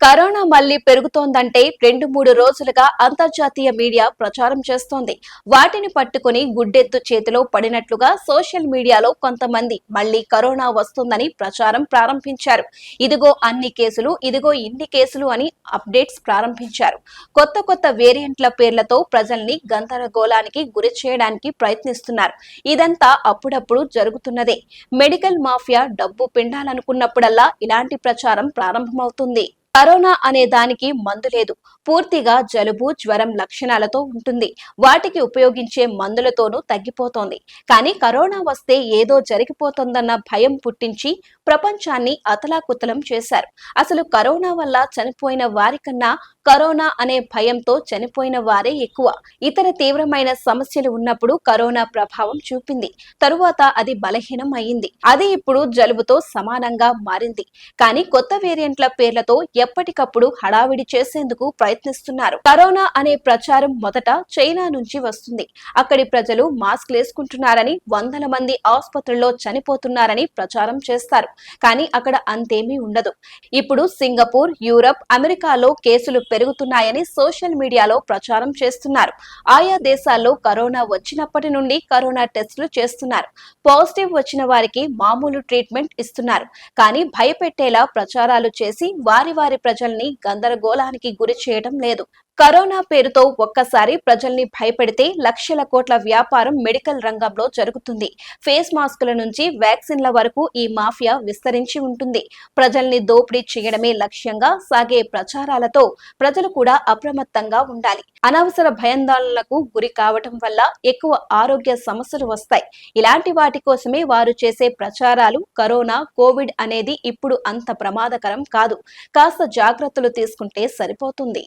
Corona మళ్ళీ పెరుగుతోందంటే రెండు మూడు రోజులుగా అంతర్జాతీయ మీడియా ప్రచారం చేస్తోంది. వాటిని పట్టుకుని గుడ్డెత్తు చేతిలో పడినట్లుగా సోషల్ మీడియాలో కొంతమంది మళ్ళీ కరోనా వస్తుందని ప్రచారం ప్రారంభించారు. ఇదిగో అన్ని కేసులు ఇదిగో ఇన్ని కేసులు అని అప్డేట్స్ ప్రారంభించారు. కొత్త కొత్త వేరియంట్ల పేర్లతో ప్రజల్ని గందరగోళానికి గురి చేయడానికి ప్రయత్నిస్తున్నారు. ఇదంతా అప్పుడప్పుడు జరుగుతున్నదే. మెడికల్ మాఫియా డబ్బు పిండాలనుకున్నప్పుడల్లా ఇలాంటి ప్రచారం ప్రారంభమవుతుంది. కరోనా అనే దానికి మందు లేదు. పూర్తిగా జలుబు జ్వరం లక్షణాలతో ఉంటుంది. వాటికి ఉపయోగించే మందులతోనూ తగ్గిపోతోంది. కానీ కరోనా వస్తే ఏదో జరిగిపోతుందన్న భయం పుట్టించి ప్రపంచాన్ని అతలాకుతలం చేశారు. అసలు కరోనా వల్ల చనిపోయిన వారికన్నా కరోనా అనే భయంతో చనిపోయిన వారే ఎక్కువ. ఇతర తీవ్రమైన సమస్యలు ఉన్నప్పుడు కరోనా ప్రభావం చూపింది. తరువాత అది బలహీనం అయింది. అది ఇప్పుడు జలుబుతో సమానంగా మారింది. కానీ కొత్త వేరియంట్ల పేర్లతో ఎప్పటికప్పుడు హడావిడి చేసేందుకు ప్రయత్నిస్తున్నారు. కరోనా అనే ప్రచారం మొదట చైనా నుంచి వస్తుంది. అక్కడి ప్రజలు మాస్క్ వేసుకుంటున్నారని వందల మంది ఆసుపత్రుల్లో చనిపోతున్నారని ప్రచారం చేస్తారు. కానీ అక్కడ అంతేమీ ఉండదు. ఇప్పుడు సింగపూర్ యూరప్ అమెరికాలో కేసులు పెరుగుతున్నాయని సోషల్ మీడియాలో ప్రచారం చేస్తున్నారు. ఆయా దేశాల్లో కరోనా వచ్చినప్పటి నుండి కరోనా టెస్టులు చేస్తున్నారు. పాజిటివ్ వచ్చిన వారికి మామూలు ట్రీట్మెంట్ ఇస్తున్నారు. కానీ భయపెట్టేలా ప్రచారాలు చేసి వారి వారి ప్రజల్ని గందరగోళానికి గురి చేయడం లేదు. కరోనా పేరుతో ఒక్కసారి ప్రజల్ని భయపెడితే లక్షల కోట్ల వ్యాపారం మెడికల్ రంగంలో జరుగుతుంది. ఫేస్ మాస్కుల నుంచి వ్యాక్సిన్ల వరకు ఈ మాఫియా విస్తరించి ఉంటుంది. ప్రజల్ని దోపిడీ చేయడమే లక్ష్యంగా సాగే ప్రచారాలతో ప్రజలు కూడా అప్రమత్తంగా ఉండాలి. అనవసర భయాందోళనలకు గురి కావటం వల్ల ఎక్కువ ఆరోగ్య సమస్యలు వస్తాయి. ఇలాంటి వాటి కోసమే వారు చేసే ప్రచారాలు కరోనా కోవిడ్ అనేది ఇప్పుడు అంత ప్రమాదకరం కాదు. కాస్త జాగ్రత్తలు తీసుకుంటే సరిపోతుంది.